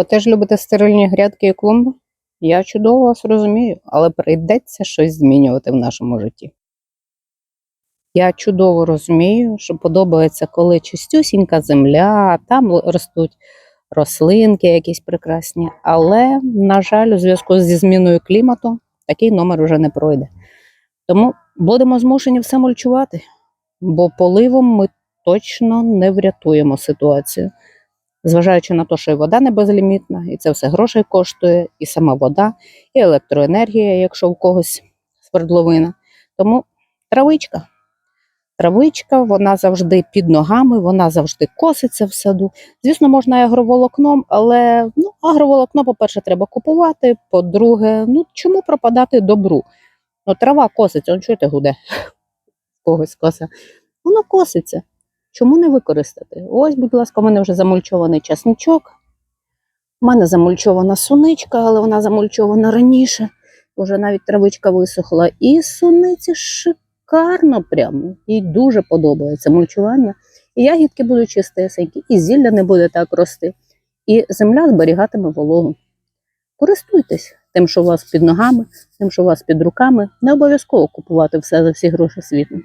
Ви теж любите стерильні грядки і клумби? Я чудово вас розумію, але прийдеться щось змінювати в нашому житті. Я чудово розумію, що подобається, коли чистюсінька земля, там ростуть рослинки якісь прекрасні, але, на жаль, у зв'язку зі зміною клімату такий номер уже не пройде. Тому будемо змушені все мульчувати, бо поливом ми точно не врятуємо ситуацію. Зважаючи на те, що і вода не безлімітна, і це все грошей коштує, і сама вода, і електроенергія, якщо в когось свердловина. Тому травичка. Травичка, вона завжди під ногами, вона завжди коситься в саду. Звісно, можна і агроволокном, але ну, агроволокно, по-перше, треба купувати. По-друге, ну чому пропадати добру? Ну, трава коситься, он чуєте, гуде когось коса. Воно коситься. Чому не використати? Ось, будь ласка, у мене вже замульчований часничок. У мене замульчована суничка, але вона замульчована раніше. Уже навіть травичка висохла. І суниці шикарно прямо. Їй дуже подобається мульчування. І ягідки будуть чистесенькі, і зілля не буде так рости. І земля зберігатиме вологу. Користуйтесь тим, що у вас під ногами, тим, що у вас під руками. Не обов'язково купувати все за всі гроші світу.